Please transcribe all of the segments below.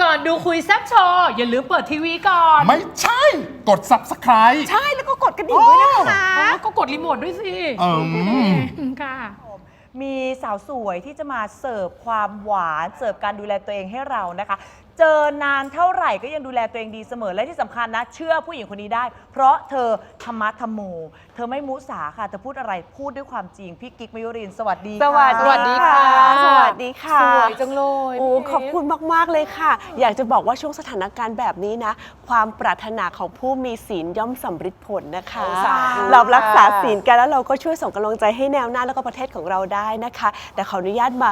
ก่อนดูคุยแซบโชว์อย่าลืมเปิดทีวีก่อน ไม่ใช่กด subscribe ใช่แล้วก็กดกระดิ่งด้วยนะคะอ๋อก็กดรีโมทด้วยสิอืมค่ะ มีสาวสวยที่จะมาเสิร์ฟความหวาน เสิร์ฟการดูแลตัวเองให้เรานะคะ เจอนานเท่าไหร่ก็ยังดูแลตัวเองดีเสมอและที่สำคัญนะ เชื่อผู้หญิงคนนี้ได้ เพราะเธอธรรมะธรรมโม เธอไม่มุสาค่ะเธอพูดอะไรพูดด้วยความจริงพี่กิ๊กมยุรินทร์สวัสดี สวัสสวัสดี ค่ะสวัสดีค่ะ สวยจังเลยโอ้พี่ขอบคุณมาก ๆ เลยค่ะ อยากจะบอกว่าช่วงสถานการณ์แบบนี้นะ ความปรารถนาของผู้มีศีลย่อมสำฤทธิ์ผลนะคะ สาธุเรารักษาศีลกันแล้วเราก็ช่วยส่งกำลังใจให้แนวหน้าแล้วก็ประเทศของเราได้นะคะ แต่ขออนุญาตมา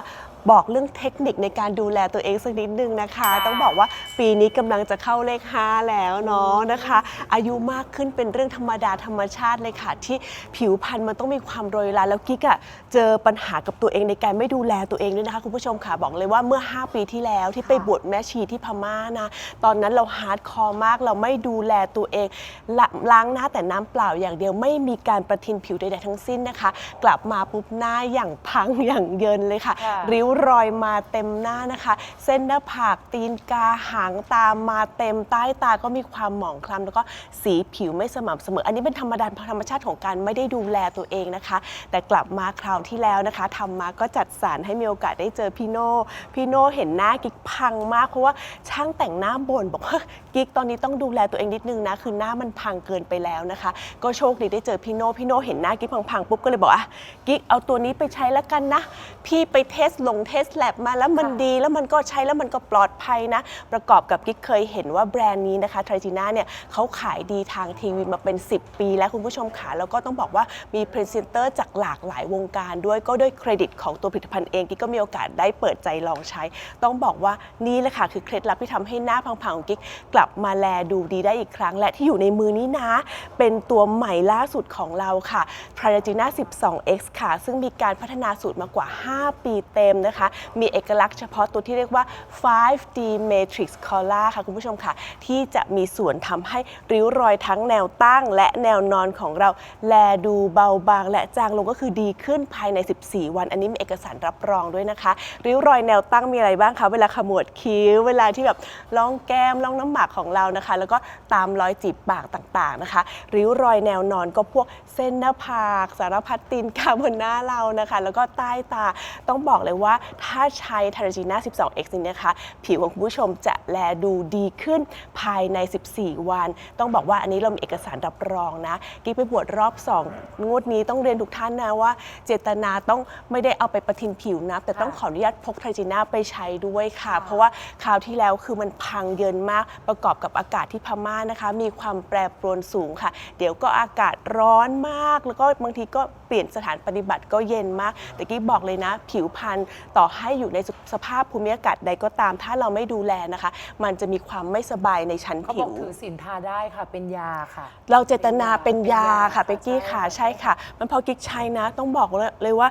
บอกเรื่องเทคนิคในการดูแลตัวเองสักนิดนึงนะคะ ต้องบอกว่าปีนี้กำลังจะเข้าเลข 5 แล้วเนาะนะคะ อายุมากขึ้นเป็นเรื่องธรรมดาธรรมชาติเลยค่ะ ที่ผิวพรรณมันต้องมีความโรยราแล้วกิ๊กอะเจอปัญหากับตัวเองในการไม่ดูแลตัวเองด้วยนะคะคุณผู้ชมค่ะบอกเลยว่าเมื่อ 5 ปีที่แล้วที่ไปบวชแม่ชีที่พม่านะตอนนั้นเราฮาร์ดคอร์มากเราไม่ดูแลตัวเองละล้างหน้าแต่น้ำเปล่าอย่างเดียวไม่มีการประทินผิวใดๆทั้งสิ้นนะคะ กลับมาปุ๊บหน้าอย่างพังอย่างเยินเลยค่ะ ค่ะ ริ้วรอยมาเต็มหน้านะคะ เส้นหน้าผากตีนกาหางตามมาเต็มใต้ตาก็มีความหมองคล้ำแล้วก็สีผิวไม่สม่ำเสมอ อันนี้เป็นธรรมดาธรรมชาติของการไม่ได้ดูแลตัวเองนะคะ แต่กลับมาคราวที่แล้วนะคะทำมาก็จัดสรรให้มีโอกาสได้เจอพี่โน่พี่โน่เห็นหน้ากิ๊กพังมากเพราะว่าช่างแต่งหน้าบ่นบอกว่า กิ๊กตอนนี้ต้องดูแลตัวเองนิดนึงนะ คือหน้ามันพังเกินไปแล้วนะคะ ก็โชคดีได้เจอพี่โน่พี่โน่เห็นหน้ากิ๊กพังๆปุ๊บก็เลยบอกอะกิ๊กเอาตัวนี้ไปใช้แล้วกันนะ พี่ไปเทสลงเทสแลบมาแล้วมันดีแล้วมันก็ใช้แล้วมันก็ปลอดภัยนะ ประกอบกับกิ๊กเคยเห็นว่าแบรนด์นี้นะคะทรจีน่าเนี่ยเขาขายดีทางทีวีมาเป็น 10 ปีแล้วคุณผู้ชมค่ะแล้วก็ต้องบอกว่ามีพรีเซนเตอร์จากหลากหลายวงการด้วยก็ด้วยเครดิตของตัวผลิตภัณฑ์เองกิ๊กก็มีโอกาสได้เปิดใจลองใช้ ต้องบอกว่านี่แหละค่ะคือเคล็ดลับที่ทำให้หน้าพังๆของกิ๊กกลับมาแลดูดีได้อีกครั้ง และที่อยู่ในมือนี้นะ เป็นตัวใหม่ล่าสุดของเราค่ะ p r a g i n a 12X ค่ะ ซึ่งมีการพัฒนาสูตรมากว่า 5 ปีเต็มนะคะ มีเอกลักษณ์เฉพาะตัวที่เรียกว่า 5D Matrix Color ค่ะ คุณผู้ชมค่ะ ที่จะมีส่วนทำให้ริ้วรอยทั้งแนวตั้ง และแนวนอนของเราแลดูเบาบาง และจางลงก็คือดีขึ้นภายใน 14 วัน อันนี้มีเอกสารรับรองด้วยนะคะ ริ้วรอยแนวตั้งมีอะไรบ้างคะเวลาขมวดคิ้ว เวลาที่แบบล่องแก้มล่องน้ำหมากของเรานะคะ แล้วก็ตามรอยจีบปากต่างๆนะคะริ้วรอยแนวนอนก็พวกเส้นหน้าผาก สารพัดตีนกาบนหน้าเรานะคะ แล้วก็ใต้ตาต้องบอกเลยว่าถ้าใช้ทาราจีน่า 12x นี้นะคะ ผิวของคุณผู้ชมจะแลดูดีขึ้นภายใน 14 วัน ต้องบอกว่าอันนี้เรามีเอกสารรับรองนะกิ๊กไปบวชรอบ 2 งวดนี้ต้องเรียนทุกท่านนะว่า เจตนาต้องไม่ได้เอาไปประทินผิวนะ แต่ต้องขออนุญาตพกทาราจีน่าไปใช้ด้วยค่ะ เพราะว่าคราวที่แล้วคือมันพังเยินมากประกอบกับอากาศที่พม่านะคะ มีความแปรปรวนสูงค่ะ เดี๋ยวก็อากาศร้อนมาก แล้วก็บางทีก็เปลี่ยนสถานปฏิบัติก็เย็นมากแต่กิ๊กบอกเลยนะ ผิวพรรณต่อให้อยู่ในสภาพภูมิอากาศใดก็ตาม ถ้าเราไม่ดูแลนะคะ มันจะมีความไม่สบายในชั้นเขาผิบอกว ถือสินทาได้ค่ะเป็นยาค่ะ เราเจตนาเป็นยาค่ะเป็เป๊นยากกี้ค่ะใช่ใช่ค่ะ มันพอกิ๊กใช้นะ ต้องบอกเลยว่า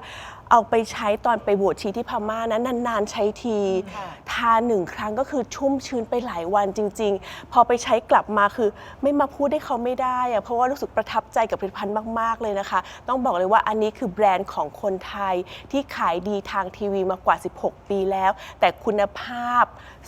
เอาไปใช้ตอนไปบวชชีที่พม่านะนานๆ ใช้ที ค่ะ ทาหนึ่งครั้งก็คือชุ่มชื้นไปหลายวันจริง ๆ พอไปใช้กลับมาคือไม่มาพูดให้เขาไม่ได้อะเพราะว่ารู้สึกประทับใจกับผลิตภัณฑ์มาก ๆ เลยนะคะ ต้องบอกเลยว่าอันนี้คือแบรนด์ของคนไทยที่ขายดีทางทีวีมากว่า 16 ปีแล้ว แต่คุณภาพ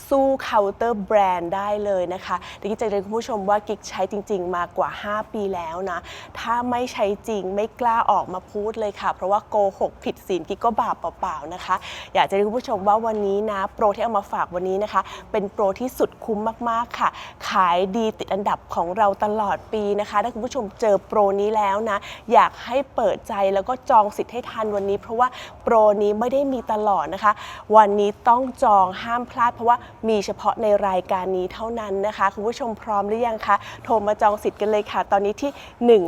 สู้เคาน์เตอร์แบรนด์ได้เลยนะคะแต่กิ๊กจะเรียนคุณผู้ชมว่ากิ๊กใช้จริง ๆ มากว่า 5 ปีแล้วนะ ถ้าไม่ใช้จริงไม่กล้าออกมาพูดเลยค่ะ เพราะว่าโกหกผิดศีลกิ๊กก็บาปเปล่าๆนะคะ อยากจะเรียนคุณผู้ชมว่าวันนี้นะ โปรที่เอามาฝากวันนี้นะคะ เป็นโปรที่สุดคุ้มมากๆค่ะ ขายดีติดอันดับของเราตลอดปีนะคะถ้าคุณผู้ชมเจอโปรนี้แล้วนะ อยากให้เปิดใจแล้วก็จองสิทธิ์ให้ทันวันนี้ เพราะว่าโปรนี้ไม่ได้มีตลอดนะคะ วันนี้ต้องจองห้ามพลาด เพราะว่ามีเฉพาะในรายการนี้เท่านั้นนะคะ คุณผู้ชมพร้อมหรือยังคะ โทรมาจองสิทธิ์กันเลยค่ะ ตอนนี้ที่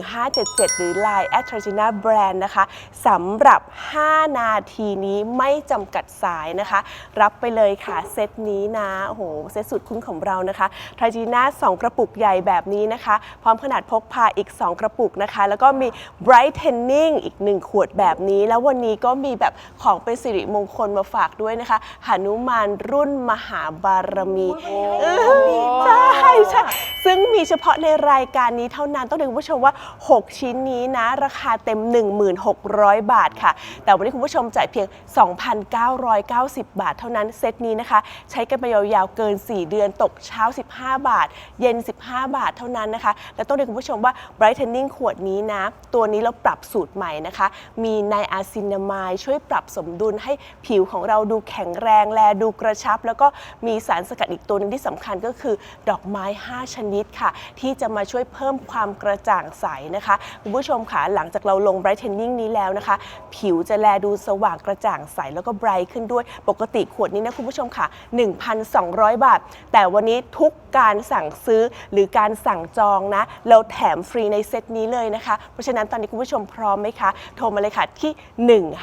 1577 หรือ Line a t r a g i n a Brand นะคะสำหรับ 5 นาทีนี้ไม่จำกัดสายนะคะ รับไปเลยค่ะเซตนี้นะโอ้โหเซตสุดคุ้มของเรานะคะทราจีน่า2กระปุกใหญ่แบบนี้นะคะ พร้อมขนาดพกพาอีก 2 กระปุกนะคะ แล้วก็มี Brightening อีก1ขวดแบบนี้ แล้ววันนี้ก็มีแบบของเป็นสิริมงคลมาฝากด้วยนะคะหนุมานรุ่นมหาบารมีเออใช่ใช่ซึ่งมีเฉพาะในรายการนี้เท่านั้นต้องเรียนคุณผู้ชมว่า 6 ชิ้นนี้นะ ราคาเต็ม 1600 บาทค่ะ แต่วันนี้คุณผู้ชมจ่ายเพียง 2,990 บาทเท่านั้นเซตนี้นะคะ ใช้กันไปยาวๆเกิน 4 เดือนตกเช้า 15 บาท เย็น 15 บาทเท่านั้นนะคะ และต้องเรียนคุณผู้ชมว่า Brightening ขวดนี้นะ ตัวนี้เราปรับสูตรใหม่นะคะ มีไนอาซินามายช่วยปรับสมดุลให้ผิวของเราดูแข็งแรงแลดูกระชับ แล้วก็มีสารสกัดอีกตัวหนึงที่สำคัญก็คือ ดอกไม้ 5 ชนิดค่ะ ที่จะมาช่วยเพิ่มความกระจ่างใสนะคะคุณผู้ชมค่ะหลังจากเราลง Brightening นี้แล้วนะคะ ผิวจะแลดูสว่างกระจ่างใสแล้วก็ไบรท์ขึ้นด้วยปกติขวดนี้นะคุณผู้ชมค่ะ 1,200 บาท แต่วันนี้ทุกการสั่งซื้อหรือการสั่งจองนะ เราแถมฟรีในเซตนี้เลยนะคะ เพราะฉะนั้นตอนนี้คุณผู้ชมพร้อมไหมคะ โทรมาเลยค่ะที่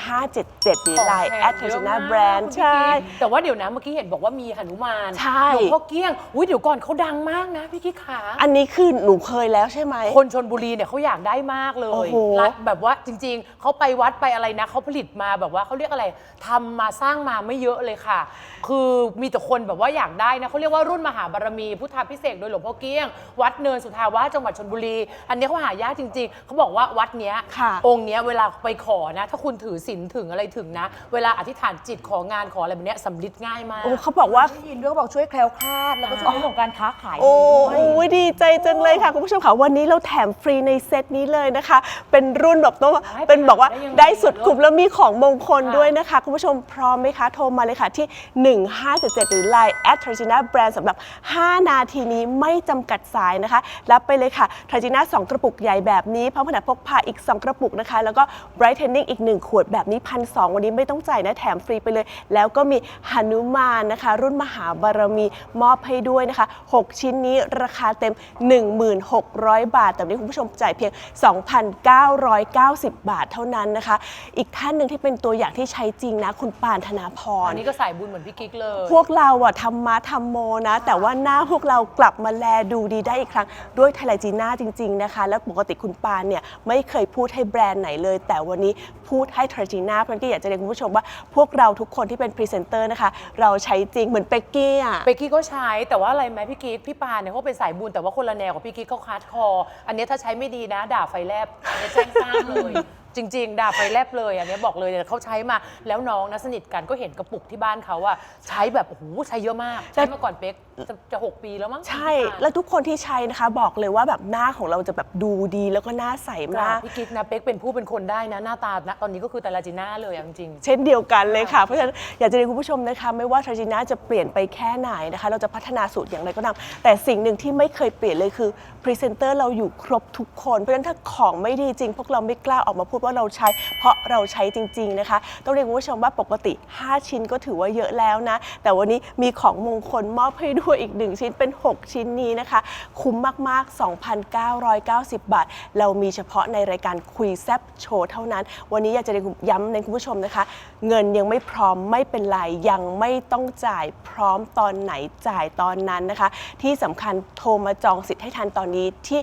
1577หรือ Line แอดเทอร์ชนาแบรนด์ใช่ แต่ว่าเดี๋ยวนะเมื่อกี้เห็นบอกว่ามีหนุมานใช่หลวงพ่อเกี้ยงอุ้ยเดี๋ยวก่อนเขาดังมากนะพี่กิ๊กขาอันนี้คือหนูเคยแล้วใช่ไหม คนชนบุรีเนี่ยเขาอยากได้มากเลโอ้ยโหรักแบบว่าจริง ๆเขาไปวัดไปอะไรนะเขาผลิตมาแบบว่าเขาเรียกอะไรทำมาสร้างมาไม่เยอะเลยค่ะ คือมีแต่คนแบบว่าอยากได้นะเขาเรียกว่ารุ่นมหาบารมีพุทธาพิเศษกโดยหลวงพ่อเกี้ยง วัดเนินสุทาวาสจังหวัดชนบุรี อันนี้เขาหายากจริง ๆเขาบอกว่าวัดเนี้ยค่ะองค์เนี้ยเวลาไปขอนะ ถ้าคุณถือศีลถึงอะไรถึงนะ เวลาอธิษฐานจิตของานขออะไรแบบเนี้ยสำลิดง่ายมาก โอ้เขาบอกว่า ได้ยินด้วยเขาบอกช่วยแคล้วคลาด แล้วก็ช่วยเรื่องของการค้าขายโอ้ดีด้วยยดีใจจังเลยค่ะ คุณผู้ชมค่ะ วันนี้เราแถมฟรีในเซตนี้เลยนะคะ เป็นรุ่นแบบต้องให้ไปเป็นบอกว่าได้ยังไงได้สุดกลุ่มแล้วมีของมงคลค่ะด้วยนะคะ คุณผู้ชมพร้อมไหมคะ โทรมาเลยค่ะที่ 1577 หรือ Line แอดทร g จิน่าแบรนด์สำหรับ 5 นาทีนี้ไม่จำกัดสายนะคะ รับไปเลยค่ะทร g จิน่า2กระปุกใหญ่แบบนี้พร้อมขนาดพกพาอีก 2 กระปุกนะคะแล้วก็ Brightening อีก 1 ขวดแบบนี้พันสวันนี้ไม่ต้องจ่ายนะแถมฟรีไปเลย แล้วก็มีหนุมานนะคะ รุ่นมหาบารมีมอบให้ด้วยนะคะ 6 ชิ้นนี้ราคาเต็ม 1600 บาท แต่วันนี้คุณผู้ชมจ่ายเพียง 2,990 บาทเท่านั้นนะคะ อีกท่านหนึ่งที่เป็นตัวอย่างที่ใช้จริงนะ คุณปานธนาพร อันนี้ก็สายบุญเหมือนพี่กิ๊กเลย พวกเราอะทำมาทำโมนะ แต่ว่าหน้าพวกเรากลับมาแลดูดีได้อีกครั้ง ด้วยไทลาจีน่าจริง ๆ นะคะ แล้วปกติคุณปานเนี่ยไม่เคยพูดให้แบรนด์ไหนเลย แต่วันนี้พูดให้ทรจีน่าเพราะฉะนั้นก็อยากจะเรียนคุณผู้ชมว่าพวกเราทุกคนที่เป็นพรีเซนเตอร์นะคะเราใช้จริงเหมือนเป็กกี้อะเบกกี้ก็ใช้แต่ว่าอะไรไหมพี่กิ๊กพี่ปานเนี่ยเขาเป็นสายบุญแต่ว่าคนละแนวกับพี่กิ๊กเขาคัดคอ อันเนี้ยถ้าใช้ไม่ดีนะ ด่าไฟแลบอันนี้แจ้งทรางเลย จริง ๆ ด่าไฟแลบเลยอันเนี้ยบอกเลยเนี่ยเขาใช้มาแล้วน้องนะสนิทกันก็เห็นกระปุกที่บ้านเขาอะใช้แบบโอ้โหใช้เยอะมาก ใช้มาก่อนเป๊กจะจะหกปีแล้วมั้งใช่ แล้วทุกคนที่ใช้นะคะ บอกเลยว่าแบบหน้าของเราจะแบบดูดีแล้วก็หน้าใสจ้ะมาก พี่กิ๊กนะเป๊กเป็นผู้เป็นคนได้นะหน้าตานะตอนนี้ก็คือแต่ลาจิน่าเลยอะจริงๆเช่นเดียวกันเลยค่ะ เพราะฉะนั้นอยากจะเรียนคุณผู้ชมนะคะ ไม่ว่าทร a จิน่าจะเปลี่ยนไปแค่ไหนนะคะ เราจะพัฒนาสูตรอย่างไรก็ตามแต่สิ่งหนึ่งที่ไม่เคยเปลี่ยนเลยคือพรีเซนเตอร์เราอยู่ครบทุกคน เพราะฉะนั้นถ้าของไม่ดีจริง พวกเราไม่กล้าออกมาพูดว่าเราใช้ เพราะเราใช้จริง ๆนะคะ ต้องเรียนคุณผู้ชมว่าปกติ 5 ชิ้นก็ถือว่าเยอะแล้วนะ แต่วันนี้มีของมงคลมอบให้ด้วยอีก 1 ชิ้นเป็น 6 ชิ้นนี้นะคะ คุ้มมากๆ 2,990 บาท เรามีเฉพาะในรายการคุยแซบโชว์เท่านั้น วันนี้อยากจะย้ำในคุณผู้ชมนะคะ เงินยังไม่พร้อมไม่เป็นไรยังไม่ต้องจ่ายพร้อมตอนไหนจ่ายตอนนั้นนะคะ ที่สำคัญโทรมาจองสิทธิ์ให้ทันตอนนี้ที่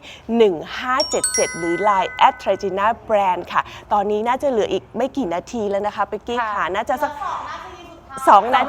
1577 หรือ Line at t r a g i n a Brand ค่ะตอนนี้น่าจะเหลืออีกไม่กี่นาทีแล้วนะคะไปกี้ค่ะน่าจะสัก สองน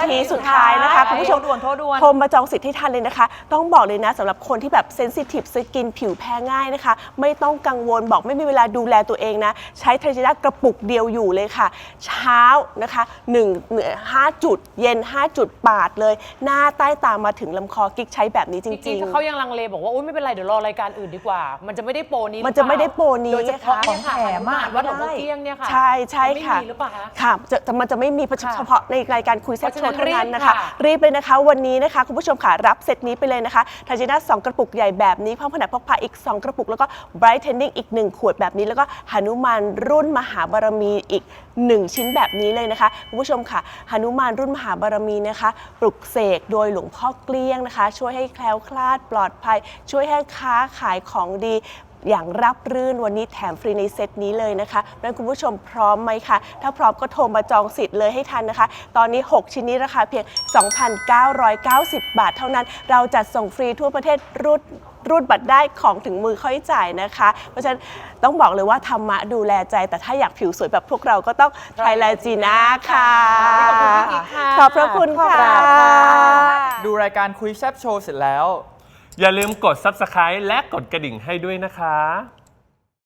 าทีสุดท้ายนะคะคุณผู้ชมโทรด่วนโทรด่วน โทรมาจองสิทธิ์ให้ทันเลยนะคะ ต้องบอกเลยนะสำหรับคนที่แบบเซนซิทีฟสกินผิวแพ้ง่ายนะคะ ไม่ต้องกังวลบอกไม่มีเวลาดูแลตัวเองนะ ใช้เทรจิน่ากระปุกเดียวอยู่เลยค่ะ เช้านะคะ1เหนือ5จุด เย็น 5 จุดปาดเลย หน้าใต้ตามาถึงลำคอกิ๊กใช้แบบนี้จจริริง งๆเขายังลังเลบอกว่าอุ้ยไม่เป็นไรเดี๋ยวรอรายการอื่นดีกว่า มันจะไม่ได้โปรนี้มันจะไม่ได้โปรนี้โดยเฉพาะนะคะเนี่ยค่ะของแถมอะ วัดหลวงพ่อเกี้ยงเนี่ยค่ะใช่ใช่ค่ะไม่มีหรือเปล่าคะ ค่ะจะแต่มันจะไม่มีเฉพาะในรายการคุยแซ่บเพโชราะฉะนั้นว์เท่านั้นนะคะรีบค่ะรีบเลยนะคะ วันนี้นะคะ คุณผู้ชมค่ะ รับเซตนี้ไปเลยนะคะทาจิน่า2กระปุกใหญ่แบบนี้พร้อมขนาดพกพาอีก 2 กระปุก แล้วก็ Brightening อีก 1 ขวดแบบนี้แล้วก็หนุมานรุ่นมหาบารมีอีก 1 ชิ้นแบบนี้เลยนะคะคุณผู้ชมค่ะหนุมานรุ่นมหาบารมีนะคะปลุกเสกโดยหลวงพ่อเกลี้ยงนะคะ ช่วยให้แคล้วคลาดปลอดภัย ช่วยให้ค้าขายของดี อย่างรับรื่นวันนี้แถมฟรีในเซตนี้เลยนะคะดังนั้นคุณผู้ชมพร้อมไหมคะถ้าพร้อมก็โทรมาจองสิทธิ์เลยให้ทันนะคะ ตอนนี้ 6 ชิ้นนี้ราคาเพียง 2,990 บาท เท่านั้น เราจัดส่งฟรีทั่วประเทศรุ่นรูดบัตรได้ของถึงมือค่อยจ่ายนะคะ เพราะฉะนั้นต้องบอกเลยว่าธรรมะดูแลใจ แต่ถ้าอยากผิวสวยแบบพวกเราก็ต้องไทรลาจีน่าค่ะขอบคุณพี่กิ๊กค่ะ ขอบพระคุณค่ะ ดูรายการคุยแซบโชว์เสร็จแล้ว อย่าลืมกด Subscribe และกดกระดิ่งให้ด้วยนะคะ